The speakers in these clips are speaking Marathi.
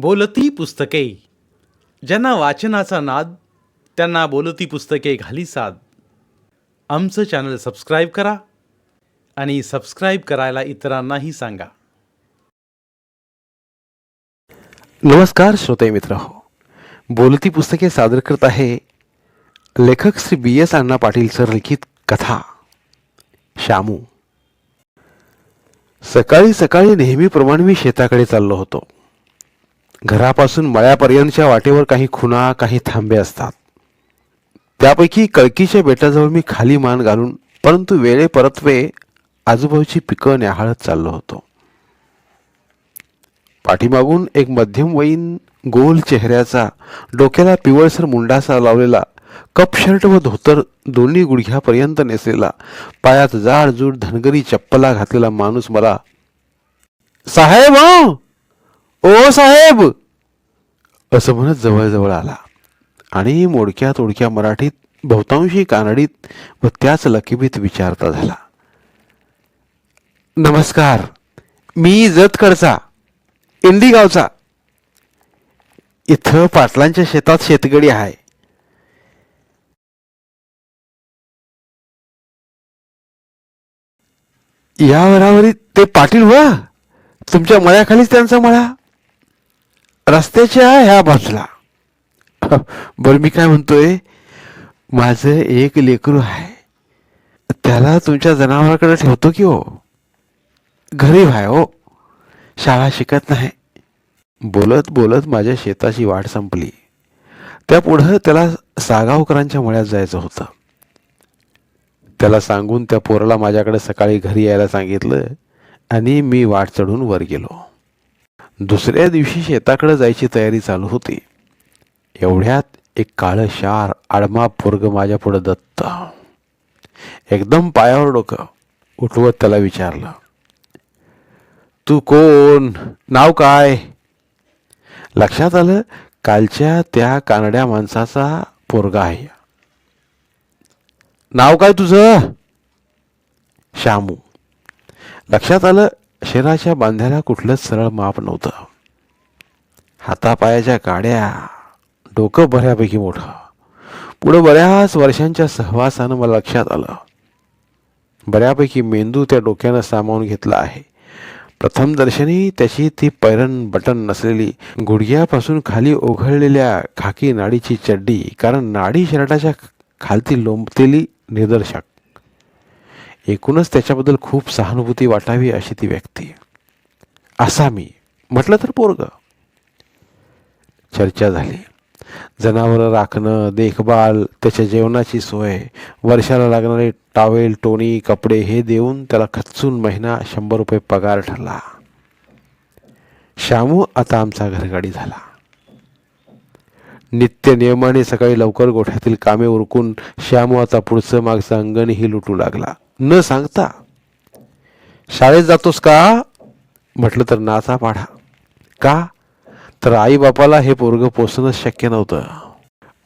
बोलती पुस्तके. ज्यांना वाचनाचा नाद त्यांना बोलती पुस्तके घाली साद. आमचं चॅनल सबस्क्राईब करा आणि सबस्क्राईब करायला इतरांनाही सांगा. नमस्कार श्रोते मित्र. हो बोलती पुस्तके सादर करत आहे लेखक Shri B S Anna Patil sir लिखित कथा शामू सकाळी सकाळी नेहमीप्रमाणे मी शेताकडे चाललो होतो. घरापासून मळ्यापर्यंतच्या वाटेवर काही खुणा काही थांबे असतात. त्यापैकी कळकीच्या बेटाजवळ मी खाली मान घालून परंतु वेळे परत्वे आजूबाजूची पिकं न्याहाळत चाललो होतो. पाठीमागून एक मध्यमवयीन गोल चेहऱ्याचा डोक्याला पिवळसर मुंडासा लावलेला कप शर्ट व धोतर दोन्ही गुडघ्यापर्यंत नेसलेला पायात जाडजूड धनगरी चप्पला घातलेला माणूस मला साहेब ओ साहेब! असं म्हणत जवळजवळ आला. आणि मोडक्या तोडक्या मराठीत बहुतांशी कानडीत व त्याच लकीबीत विचारता झाला. नमस्कार. मी जतकडचा इंडी गावचा. इथं पाटलांच्या शेतात शेतगडी आहे. या वरावरी ते पाटील व तुमच्या मळ्याखालीच त्यांचा मळा. रस्त्याच्या ह्या बाजूला. बरं मी काय म्हणतोय माझं एक लेकरू आहे. त्याला तुमच्या जनावराकडे ठेवतो की हो? गरीब आहे हो. शाळा शिकत नाही. बोलत बोलत माझ्या शेताची वाट संपली. त्यापुढं त्याला सागावकरांच्या मळ्यात जायचं होतं. त्याला सांगून त्या पोराला माझ्याकडे सकाळी घरी यायला सांगितलं आणि मी वाट चढून वर गेलो. दुसऱ्या दिवशी शेताकडे जायची तयारी चालू होती. एवढ्यात एक काळं शार आडमा पोरग माझ्या पुढं दत्त. एकदम पायावर डोकं उठवत त्याला विचारलं तू कोण? नाव काय? लक्षात आलं कालच्या त्या कानड्या माणसाचा पोरगा आहे. नाव काय तुझं? शामू लक्षात आलं शरीराच्या बांध्याला कुठलंच सरळ माप नव्हतं. हातापायाच्या काड्या डोकं बऱ्यापैकी मोठं. पुढं बऱ्याच वर्षांच्या सहवासानं मला लक्षात आलं. बऱ्यापैकी मेंदू त्या डोक्यानं सामावून घेतला आहे. प्रथम दर्शनी त्याची ती पैरण बटन नसलेली गुडघ्यापासून खाली ओघळलेल्या खाकी नाडीची चड्डी कारण नाडी शर्टाच्या खालती लोंबतेली निदर्शक. एकूणच त्याच्याबद्दल खूप सहानुभूती वाटावी अशी ती व्यक्ती. असा मी. म्हटलं तर पोरग. चर्चा झाली. जनावरं राखणं देखभाल त्याच्या जेवणाची सोय वर्षाला लागणारे टावेल टोणी कपडे हे देऊन त्याला खचून महिना शंभर रुपये पगार ठरला. शामू आता आमचा घरगाडी झाला. नित्य नियमाने सकाळी लवकर गोठ्यातील कामे उरकून श्यामू आता पुढचं मागचं अंगणही लुटू लागला. न सांगता शाळेत जातोस का? म्हटलं तर नाचा पाढा. का? तर आई बापाला हे पोरग पोसणं शक्य नव्हतं.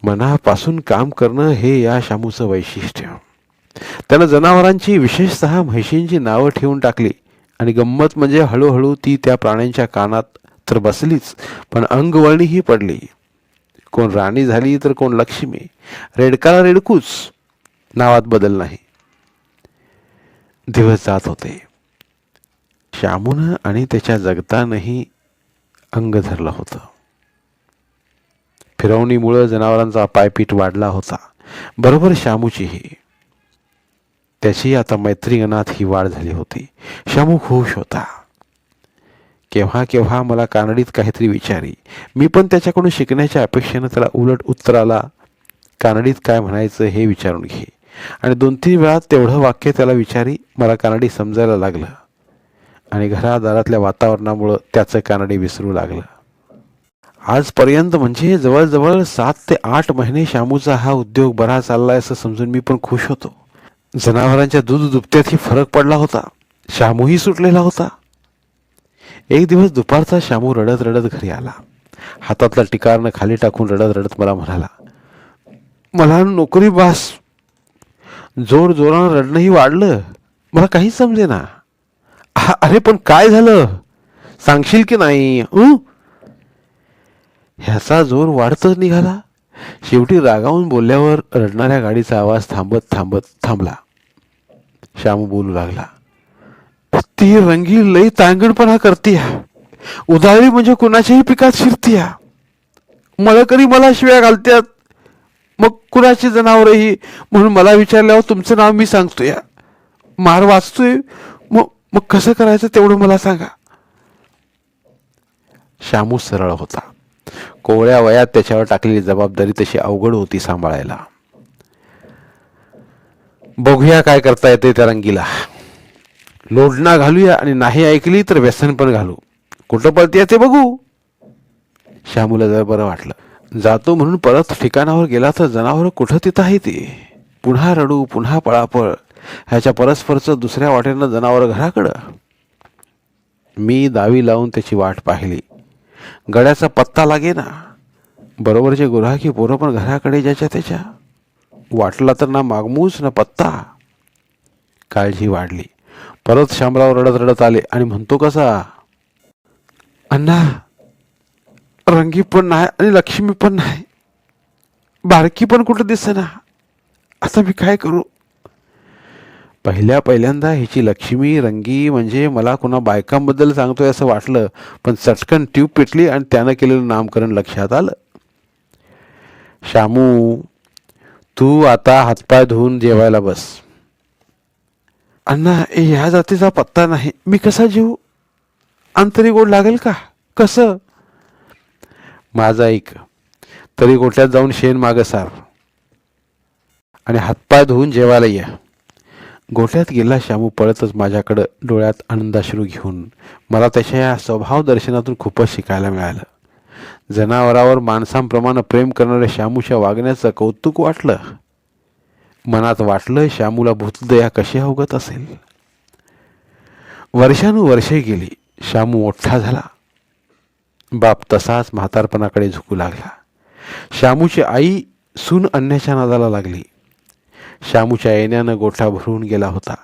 मनापासून काम करणं हे या शामूचं वैशिष्ट्य. त्यानं जनावरांची विशेषतः म्हशींची नावं ठेवून टाकली. आणि गंमत म्हणजे हळूहळू ती त्या प्राण्यांच्या कानात तर बसलीच पण अंगवळणीही पडली. कोण राणी झाली तर कोण लक्ष्मी? रेडकाला रेडकूच. नावात बदल नाही. दिवस जात होते. श्यामूनं आणि त्याच्या जगतानंही अंग धरलं होतं. फिरवणीमुळं जनावरांचा पायपीट वाढला होता. बरोबर श्यामूचीही. त्याची आता मैत्रीगणात ही वाढ झाली होती. श्यामू खुश होता. केव्हा केव्हा मला कानडीत काहीतरी विचारी. मी पण त्याच्याकडून शिकण्याच्या अपेक्षेनं त्याला उलट उत्तराला कानडीत काय म्हणायचं हे विचारून घे. आणि दोन तीन वेळा तेवढं वाक्य त्याला विचारी मला कानडी समजायला लागलं. आणि घरादारातल्या वातावरणामुळं त्याचं कानडी विसरू लागलं. आजपर्यंत म्हणजे जवळजवळ सात ते आठ महिने शामूचा हा उद्योग बरा चाललाय असं समजून मी पण खुश होतो. जनावरांच्या दूध दुभत्यातही फरक पडला होता. शामूही सुटलेला होता. एक दिवस दुपारचा शामू रडत रडत घरी आला. हातातला टिकारनं खाली टाकून रडत रडत मला म्हणाला मला नोकरी बास जोर जोरानं रडणंही वाढलं. मला काहीच समजे ना अरे पण काय झालं? सांगशील की नाही? ह्याचा जोर वाढतच निघाला. शेवटी रागावून बोलल्यावर रडणाऱ्या गाडीचा आवाज थांबत थांबत थांबला. श्याम बोलू लागला. ती रंगी लई तांगणपणा करतीया. उधाळी म्हणजे कुणाच्याही पिकात शिरतीया. मळकरी मला शिव्या घालत्यात. मग कुणाची जनावरही? म्हणून मला विचारल्यावर तुमचं नाव मी सांगतो या मार वाचतोय. मग मग कसं करायचं तेवढं मला सांगा. श्यामू सरळ होता. कोवळ्या वयात त्याच्यावर टाकलेली जबाबदारी तशी अवघड होती सांभाळायला. बघूया काय करता येते त्या रंगीला. लोडणा घालूया आणि नाही ऐकली तर व्यसन पण घालू. कुठं पळते ते बघू. श्यामूला जर बरं वाटलं. जातो म्हणून परत ठिकाणावर गेला तर जनावर कुठं तिथं आहे ते? पुन्हा रडू पुन्हा पळापळ. ह्याच्या परस्परचं दुसऱ्या वाटेनं जनावर घराकडं. मी दावी लावून त्याची वाट पाहिली. गड्याचा पत्ता लागे ना बरोबरचे गुराखी पोरं पण घराकडे ज्याच्या त्याच्या. वाटला तर ना मागमूस ना पत्ता. काळजी वाढली. परत शामराव रडत रडत आले आणि म्हणतो कसा? अण्णा रंगी पण नाही आणि लक्ष्मी पण नाही. बारकी पण कुठं दिसेना. असं मी काय करू? पहिल्या पहिल्यांदा हिची लक्ष्मी रंगी म्हणजे मला कुणा बायकांबद्दल सांगतोय असं वाटलं पण चटकन ट्यूब पेटली आणि त्यानं केलेलं नामकरण लक्षात आलं. शामू तू आता हातपाय धुवून जेवायला बस. अण्णा ह्या जातीचा पत्ता नाही. मी कसा जेवू आंतरी गोड लागेल का? कसं? माझा ऐक तरी गोट्यात जाऊन शेण मागं सार. आणि हातपाय धुवून जेवायला या. गोठ्यात गेला शामू पळतच माझ्याकडं डोळ्यात आनंदाश्रू घेऊन. मला त्याच्या या स्वभाव दर्शनातून खूपच शिकायला मिळालं. जनावरावर माणसांप्रमाणे प्रेम करणाऱ्या शामूच्या वागण्याचं कौतुक वाटलं. मनात वाटलं शामूला भूतदया कशी अवगत असेल? वर्षानुवर्षे गेली. शामू मोठा झाला. बाप तसाच म्हातारपणाकडे झुकू लागला. शामूची आई सून अन्याच्या नादाला लागली. शामूच्या येण्यानं गोठा भरून गेला होता.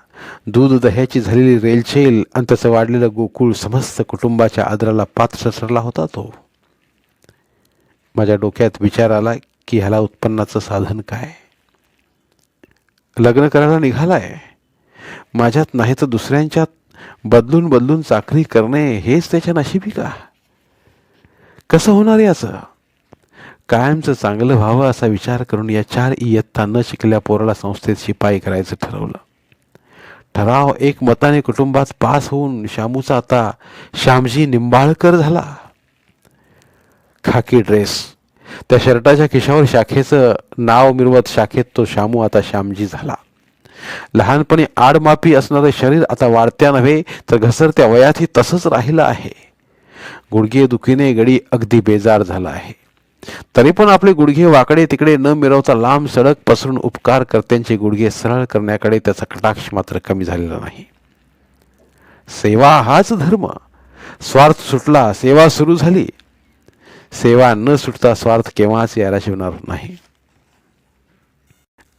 दूध दह्याची झालेली रेलचेल आणि त्याचं वाढलेलं गोकुळ समस्त कुटुंबाच्या आदराला पात्र ठरला होता तो. माझ्या डोक्यात विचार आला की ह्याला उत्पन्नाचं साधन काय? लग्न करायला निघालाय. माझ्यात नाही तर दुसऱ्यांच्यात बदलून बदलून चाकरी करणे हेच त्याच्या नशिबी का? कसं होणार याचं? कायमचं चांगलं व्हावं असा विचार करून या चार इयत्ता न शिकल्या पोराला संस्थेत शिपाई करायचं ठरवलं. ठराव एक मताने कुटुंबात पास होऊन शामूचा आता श्यामजी निंबाळकर झाला. खाकी ड्रेस. त्या शर्टाच्या खिशावर शाखेचं नाव मिरवत शाखेत तो शामू आता श्यामजी झाला. लहानपणी आडमापी असणारं शरीर आता वाढत्या नव्हे तर घसरत्या वयातही तसंच राहिलं आहे. गुडघे दुखीने गडी अगदी बेजार झाला आहे. तरी पण आपले गुडघे वाकडे तिकडे न मिरवता लांब सडक पसरून उपकार करत्यांचे गुडघे सरळ करण्याकडे त्याचा कटाक्ष मात्र कमी झालेला नाही. सेवा हाच धर्म. स्वार्थ सुटला सेवा सुरू झाली. सेवा न सुटता स्वार्थ केव्हाच यायला शिवणार नाही.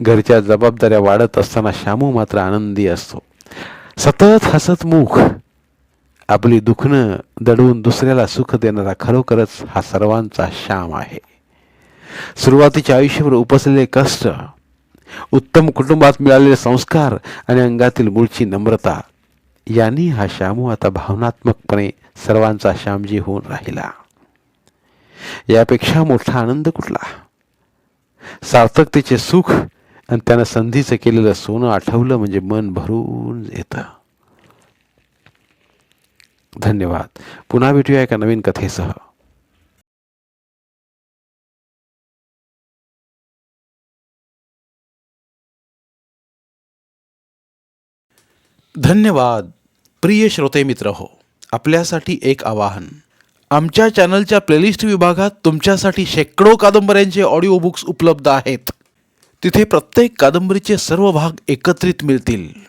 घरच्या जबाबदाऱ्या वाढत असताना शामू मात्र आनंदी असतो. सतत हसत मुख आपली दुखणं दडवून दुसऱ्याला सुख देणारा खरोखरच हा सर्वांचा श्याम आहे. सुरुवातीच्या आयुष्यावर उपसलेले कष्ट उत्तम कुटुंबात मिळालेले संस्कार आणि अंगातील मूळची नम्रता यांनी हा श्यामू आता भावनात्मकपणे सर्वांचा श्यामजी होऊन राहिला. यापेक्षा मोठा आनंद कुठला? सार्थकतेचे सुख आणि त्यानं संधीचं केलेलं सोनं आठवलं म्हणजे मन भरून येतं. धन्यवाद. पुन्हा भेटूया एका नवीन कथेसह. धन्यवाद. प्रिय श्रोते मित्र हो आपल्यासाठी एक आवाहन. आमच्या चॅनलच्या प्लेलिस्ट विभागात तुमच्यासाठी शेकडो कादंबऱ्यांचे ऑडिओ बुक्स उपलब्ध आहेत. तिथे प्रत्येक कादंबरीचे सर्व भाग एकत्रित मिळतील.